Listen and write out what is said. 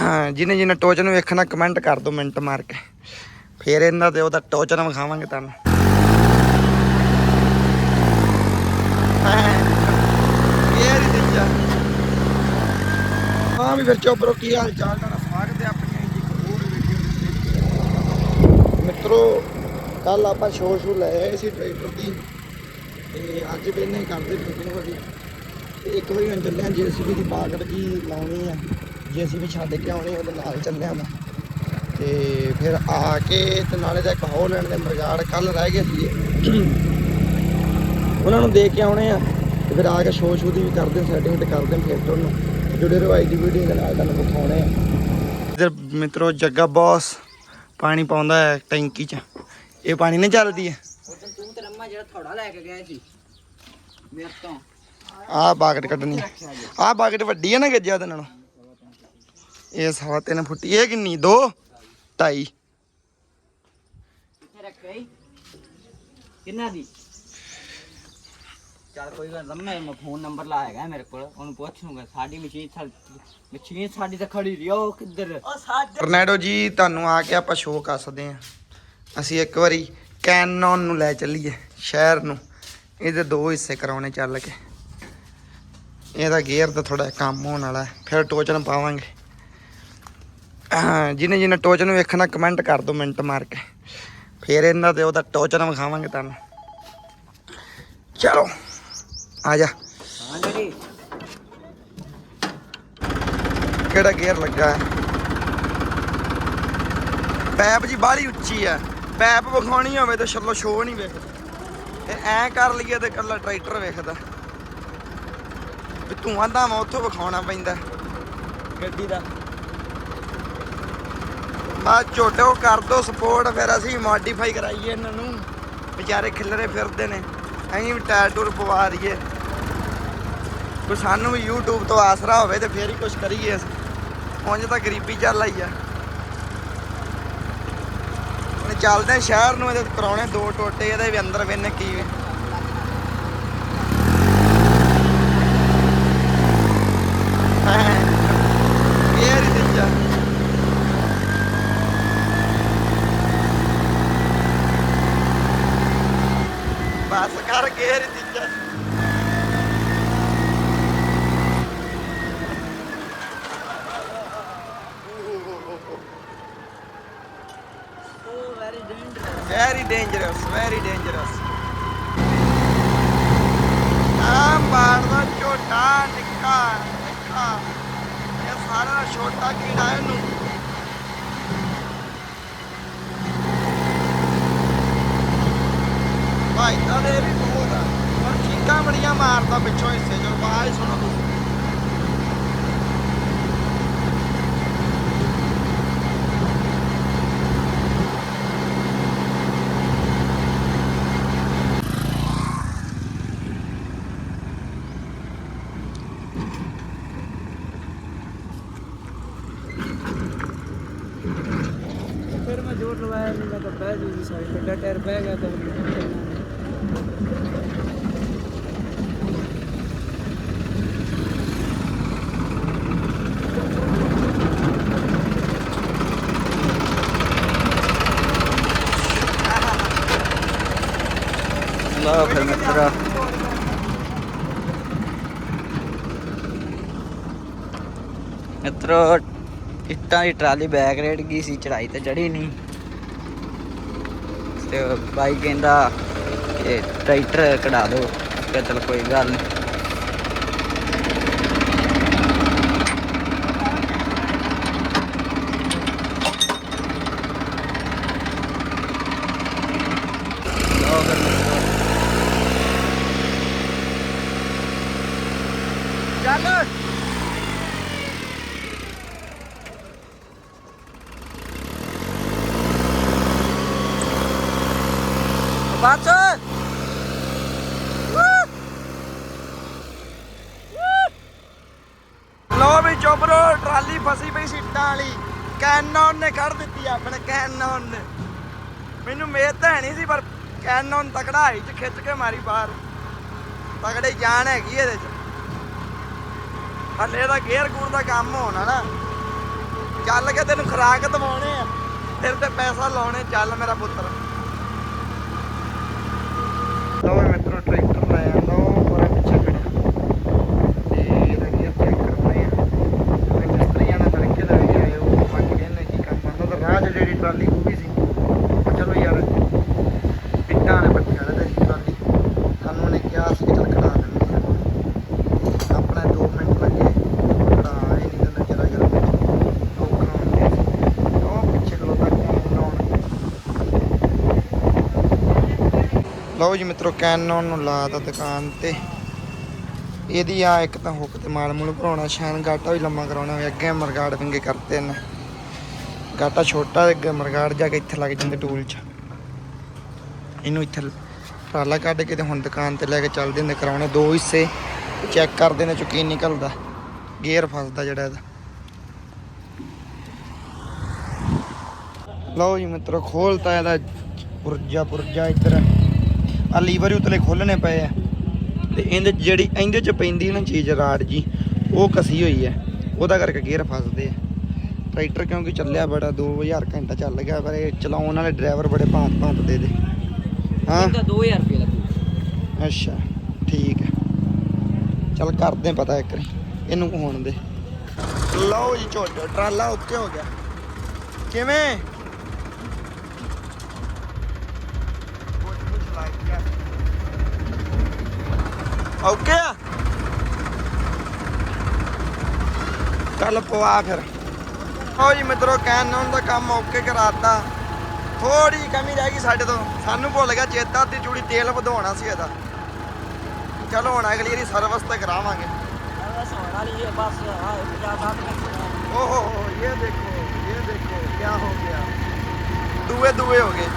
ਹਾਂ ਜਿਹਨੇ ਜਿਹਨੇ ਟੋਚ ਨੂੰ ਵੇਖਣਾ ਕਮੈਂਟ ਕਰ ਦਿਓ ਮਿੰਟ ਮਾਰ ਕੇ। ਫੇਰ ਇਹਨਾਂ ਤੇ ਉਹਦਾ ਟੋਚਨ ਵਿਖਾਵਾਂਗੇ ਤੁਹਾਨੂੰ। ਹੀ ਵੀ ਫਿਰ ਚੋਬਰੋ ਕੀ ਹਾਲ ਚਾਲ ਤੁਹਾਡਾ ਸਵਾਗਤ ਹੈ ਆਪਣੀ ਇੱਕ ਹੋਰ ਵੀਡੀਓ ਮਿੱਤਰੋ ਕੱਲ ਆਪਾਂ ਸ਼ੋਅ ਸ਼ੂ ਲੈ ਆਏ ਸੀ ਟਰੈਕਟਰ ਦੀ। ਤੇ ਅੱਜ ਵੀ ਨਹੀਂ ਕਰਦੇ ਫਿਟਿੰਗ ਵਾਲੀ ਤੇ ਇੱਕ ਵਾਰੀ ਹੁਣ ਚੱਲਿਆ ਜੀਸੀਬੀ ਦੀ ਬਾਗੜ ਜੀ ਲਾਉਣੀ ਆ ਜੀਸੀਬੀ ਛੱਡ ਕੇ ਆਉਣੀ ਉਹਦੇ ਨਾਲ ਚੱਲਿਆ ਮੈਂ। ਤੇ ਫਿਰ ਆ ਕੇ ਤੇ ਨਾਲੇ ਦਾ ਇੱਕ ਹੋਲੈਂਡ ਦੇ ਮਰਗਾੜ ਕੱਲ ਰਹਿ ਗਏ ਸੀ ਉਹਨਾਂ ਨੂੰ ਦੇ ਕੇ ਆਉਣੇ ਆ ਤੇ ਫਿਰ ਆ ਕੇ ਸ਼ੋਅ ਸ਼ੂ ਦੀ ਵੀ ਕਰਦੇ, ਸੈਟਿੰਗ ਤੇ ਕਰਦੇ ਫਿਲਟਰ ਨੂੰ। ਜੁੜੇ ਰਹੋ ਅੱਜ ਦੀ ਵੀਡੀਓ ਦੇ ਨਾਲ ਤੁਹਾਨੂੰ ਵਿਖਾਉਣੇ ਆ। ਇਧਰ ਮਿੱਤਰੋ ਜੱਗਾ ਬੌਸ ਪਾਣੀ ਪਾਉਂਦਾ ਹੈ ਟੈਂਕੀ 'ਚ। ਇਹ ਪਾਣੀ ਨਹੀਂ ਚੱਲਦੀ ਹੈ। ਉਦੋਂ ਤੂੰ ਤੇ ਰੰਮਾ ਜਿਹੜਾ ਥੋੜਾ ਲੈ ਕੇ ਗਿਆ ਸੀ। ਮੇਰੇ ਤੋਂ। ਆਹ ਬਾਗਟ ਕੱਢਣੀ ਆਹ ਬਾਗਟ ਵੱਡੀ ਹੈ ਨਾ ਗੱਜਿਆ ਦੇ ਨਾਲੋਂ। ਇਹ ਸਵਾ ਤਿੰਨ ਫੁੱਟੀ ਇਹ ਕਿੰਨੀ? ਦੋ? ਢਾਈ। ਕਿੱਥੇ ਰੱਖ ਗਈ ਕਿੰਨਾ ਦੀ? ਚੱਲ ਕੋਈ ਗੱਲ ਰੰਮੇ ਮੈਂ ਫੋਨ ਨੰਬਰ ਲਾਏਗਾ ਮੇਰੇ ਕੋਲ ਉਹਨੂੰ ਪੁੱਛ ਲੂੰਗਾ ਸਾਡੀ ਮਸ਼ੀਨ ਮਸ਼ੀਨ ਸਾਡੀ ਤਾਂ ਖੜੀ ਰਹੀ ਉਹ ਕਿੱਧਰ? ਟਰਨੈਡੋ ਜੀ ਤੁਹਾਨੂੰ ਆ ਕੇ ਆਪਾਂ ਸ਼ੋਅ ਕੱਸਦੇ ਆ। ਅਸੀਂ ਇੱਕ ਵਾਰੀ ਕੈਨਨ ਨੂੰ ਲੈ ਚੱਲੀਏ ਸ਼ਹਿਰ ਨੂੰ। ਇਹਦੇ ਦੋ ਹਿੱਸੇ ਕਰਾਉਣੇ ਚੱਲ ਕੇ। ਇਹਦਾ ਗੇਅਰ ਦਾ ਥੋੜਾ ਕੰਮ ਹੋਣ ਵਾਲਾ ਹੈ ਫਿਰ ਟੋਚਨ ਪਾਵਾਂਗੇ। ਹਾਂ, ਜਿਹਨੇ ਜਿਹਨੇ ਟੋਚਨ ਵੇਖਣਾ ਕਮੈਂਟ ਕਰ ਦਿਓ ਮਿੰਟ ਮਾਰ ਕੇ। ਫਿਰ ਇਹਨਾਂ ਤੇ ਉਹਦਾ ਟੋਚਨ ਵਿਖਾਵਾਂਗੇ ਤੁਹਾਨੂੰ। ਚਲੋ ਆ ਜਾ। ਹਾਂ ਕਿਹੜਾ ਗੇਅਰ ਲੱਗਾ ਹੈ? ਪੈਪ ਜੀ ਬਾਹਲੀ ਉੱਚੀ ਆ ਪੈਪ ਵਿਖਾਉਣੀ ਹੋਵੇ ਤਾਂ ਛੱਲੋ ਸ਼ੋ ਨਹੀਂ ਵੇਖਦਾ। ਤੇ ਐ ਕਰ ਲਈਏ ਤੇ ਕੱਲਾ ਟਰੈਕਟਰ ਵੇਖਦਾ। ਧੂਆਂ ਧਾਵਾਂ ਉੱਥੋਂ ਵਿਖਾਉਣਾ ਪੈਂਦਾ। ਗੱਡੀ ਦਾ। ਬਾ ਝੋਟੋ ਕਰ ਦੋ ਸਪੋਰਟ ਫਿਰ ਅਸੀਂ ਮੋਡੀਫਾਈ ਕਰਾਈਏ ਇਹਨਾਂ ਨੂੰ। ਵਿਚਾਰੇ ਖਿਲਰੇ ਫਿਰਦੇ ਨੇ ਅਸੀਂ ਵੀ ਟਾਇਰ ਟੂਰ ਪਵਾ ਦਈਏ। ਕੋਈ ਸਾਨੂੰ ਵੀ YouTube ਤੋਂ ਆਸਰਾ ਹੋਵੇ ਤੇ ਫੇਰ ਹੀ ਕੁਝ ਕਰੀਏ ਅਸੀਂ। ਉਂਝ ਤਾਂ ਗਰੀਬੀ ਚੱਲ ਆਈ ਆ। ਹੁਣ ਚੱਲਦੇ ਸ਼ਹਿਰ ਨੂੰ ਇਹਦੇ ਕਰਾਉਣੇ ਦੋ ਟੋਟੇ ਇਹਦੇ ਵੀ ਅੰਦਰ ਵੇਨੇ ਕੀ ਵੇ ਫੇਰ ਹੀ ਦਿੱਜਾ ਬਸ ਕਰ ਗੇਰ very dangerous very dangerous. Very dangerous ਆ ਮਾਰਦਾ ਛੋਟਾ ਨਿੱਕਾ ਨਿੱਕਾ। ਇਹ ਸਾਰਾ ਛੋਟਾ ਕੀੜਾ ਇਹਨੂੰ ਭਾਈ ਤਾਂ ਇਹ ਵੀ ਬਹੁਤ ਆ ਪਰ ਚੀਕਾਂ ਬੜੀਆਂ ਮਾਰਦਾ ਪਿੱਛੋਂ ਹਿੱਸੇ ਚੋਂ ਆਵਾਜ਼ ਸੁਣੋ ਤੁਸੀਂ ਫਿਰ ਮੈਂ ਜੋਰ ਲਵਾਇਆ ਨਹੀਂ ਮੈਂ ਤਾਂ ਬਹਿ ਜੂ ਜੀ ਸਾਈਡ ਵੱਡਾ ਟਾਇਰ ਬਹਿ ਗਿਆ ਤਾਂ ਲਾ ਫਿਰ ਮਿੱਤਰਾ। ਮਿੱਤਰੋ, ਇੱਟਾਂ ਦੀ ਟਰਾਲੀ ਬੈਕ ਰੇਡ ਗਈ ਸੀ? ਚੜਾਈ ਤੇ ਚੜੀ ਨਹੀਂ। ਤੇ ਬਾਈ ਕਹਿੰਦਾ ਕਿ ਟਰੈਕਟਰ ਕਢਾ ਦਿਓ, ਕਿ ਚਲ ਕੋਈ ਗੱਲ ਨਹੀਂ ਲਓ ਫਿਰ ਮਿੱਤਰੋ। ਚੱਲ ਬਸ ਲੋ ਵੀ ਚੋਬਰੋ ਟਰਾਲੀ ਫਸੀ ਪਈ ਸੀਟਾਂ ਵਾਲੀ। ਕੈਨਨ ਨੇ ਕੱਢ ਦਿੱਤੀ ਆਪਣੇ, ਕੈਨਨ। ਨੇ ਮੈਨੂੰ ਮੇਦ ਤਾਂ ਹੈ ਨਹੀਂ ਸੀ, ਪਰ ਕੈਨਨ ਤਕੜਾ ਹੀ ਚ ਖਿੱਚ ਕੇ ਮਾਰੀ ਬਾਹਰ। ਤਕੜੇ ਜਾਨ ਹੈਗੀ ਇਹਦੇ ਚ। ਹੱਲੇ ਦਾ ਗੇਅਰ ਗੂਰ ਦਾ ਕੰਮ ਹੋਣਾ ਨਾ। ਚੱਲ ਕੇ ਤੈਨੂੰ ਖਰਾਕ ਦਵਾਉਣੇ ਆ। ਫਿਰ ਤੇ ਪੈਸਾ ਲਾਉਣੇ ਚੱਲ ਮੇਰਾ ਪੁੱਤਰ ਲੋ ਮਿੱਤਰੋ ਟਰੈਕਟਰ ਲੈ ਆਂਦਾ ਉਹ ਪਰੇ ਪਿੱਛੇ ਖੜਿਆ ਤੇ ਇਹਦਾ ਗੇਅਰ ਚੈੱਕ ਕਰਨਾ ਆ ਤੇ ਮਿਸਤਰੀਆਂ ਨਾਲ ਤੜਕੇ ਦਾ ਵੀ ਆਏ ਉਹ ਬਾਕੀ ਇਹਨੇ ਕੀ ਕੰਮ ਆਂਦਾ ਤਾਂ ਰਾਹ 'ਚ ਜਿਹੜੀ ਟਰਾਲੀ ਉਹ ਵੀ ਸੀ ਉਹ ਚਲੋ ਯਾਰ ਪਿੰਡਾਂ ਨੇ ਬੱਚੇ ਵਾਲੇ ਤੇ ਟਰਾਲੀ ਸਾਨੂੰ ਨੇ ਕਿਹਾ ਸੀ ਕਿ ਚੱਲ ਕਢਾ ਦਿੰਦੇ ਆ ਆਪਣਾ 2 ਮਿੰਟ ਲੱਗੇ ਕਢਾ ਆਏ ਨਹੀਂ ਤਾਂ ਨਜ਼ਰ ਆ ਗਿਆ ਵਿੱਚ ਔਖਾ ਹੁੰਦੇ ਸੀ ਉਹ ਪਿੱਛੇ ਖਲੋਤਾ ਕੈਨਨ ਲਓ ਜੀ ਮਿੱਤਰੋ ਕੈਨਨ ਨੂੰ ਲਾਤਾ ਦੁਕਾਨ ਤੇ। ਇਹਦੀ ਆ ਇੱਕ ਤਾਂ ਹੁੱਕ ਤੇ ਮਾਲ ਮੂਲ ਭਰਾਉਣਾ ਸ਼ੈਨ ਗਾਟਾ ਵੀ ਲੰਮਾ ਕਰਾਉਣਾ ਹੋਇਆ ਅੱਗੇ ਮਰਗਾੜ ਵਿੰਗੇ ਕਰਤੇ ਨੇ। ਗਾਟਾ ਛੋਟਾ ਅੱਗੇ ਮਰਗਾੜ ਜਾ ਕੇ ਇੱਥੇ ਲੱਗ ਜਾਂਦੇ ਟੂਲ 'ਚ। ਇਹਨੂੰ ਇੱਥੇ ਟਰਾਲਾ ਕੱਢ ਕੇ ਤੇ ਹੁਣ ਦੁਕਾਨ ਤੇ ਲੈ ਕੇ ਚੱਲਦੇ ਨੇ, ਕਰਾਉਣੇ ਦੋ ਹਿੱਸੇ। ਚੈੱਕ ਕਰਦੇ ਨੇ, ਚੁੱਕੀ ਨਿਕਲਦਾ। ਗੇਅਰ ਫਸਦਾ ਜਿਹੜਾ ਇਹਦਾ। ਲਓ ਜੀ ਮਿੱਤਰੋ, ਖੋਲਤਾ ਇਹਦਾ ਪੁਰਜਾ ਪੁਰਜਾ ਇੱਧਰ। ਆ ਲੀਵਰ ਹੀ ਉਤਲੇ ਖੋਲਣੇ ਪਏ ਆ। ਤੇ ਇਹਦੇ ਜਿਹੜੀ ਇਹਦੇ ਚ ਪੈਂਦੀ ਨਾ ਚੀਜ਼ ਰਾੜ ਜੀ ਉਹ ਕਸੀ ਹੋਈ ਹੈ ਉਹਦਾ ਕਰਕੇ ਗੇਅਰ ਫਸਦੇ ਆ। ਟਰੈਕਟਰ ਕਿਉਂਕਿ ਚੱਲਿਆ ਬੜਾ 2000 ਘੰਟਾ ਚੱਲ ਗਿਆ ਪਰ ਇਹ ਚਲਾਉਣ ਵਾਲੇ ਡਰਾਈਵਰ ਬੜੇ ਭਾਂਤ ਭਾਂਤ ਦੇ। ਦੇ ਹਾਂ? ਇਹਦਾ 2000 ਰੁਪਏ ਲੱਗੂ। ਅੱਛਾ ਠੀਕ ਹੈ ਚੱਲ ਕਰਦੇ ਪਤਾ ਇੱਕ ਇਹਨੂੰ ਹੋਣ ਦੇ। ਲਓ ਜੀ ਝੋਟੋ ਟਰਾਲਾ ਓਕੇ ਹੋ ਗਿਆ। ਕਿਵੇਂ? ਓਕੇ ਆ ਚੱਲ ਪਵਾ ਫਿਰ। ਹੋ ਜੀ ਮਿੱਤਰੋ ਕੈਨ ਨੂੰ ਦਾ ਕੰਮ ਓਕੇ ਕਰਾਤਾ। ਥੋੜੀ ਕਮੀ ਰਹਿ ਗਈ ਸਾਡੇ ਤੋਂ। ਸਾਨੂੰ ਭੁੱਲ ਗਿਆ ਚੇਤਾ ਤੇ ਚੂੜੀ ਤੇਲ ਵਧਾਉਣਾ ਸੀ ਇਹਦਾ। ਚਲੋ ਹੁਣ ਅਗਲੀ ਵਾਰੀ ਸਰਵਿਸ ਤੇ ਕਰਾਵਾਂਗੇ। ਸਰਵਿਸ ਹੋਣ ਵਾਲੀ ਹੈ ਬਸ ਹਾਂ 50 ਮਿੰਟ ਓਹ ਇਹ ਦੇਖੋ ਇਹ ਦੇਖੋ ਕੀ ਹੋ ਗਿਆ। ਦੂਏ ਦੂਏ ਹੋ ਗਏ।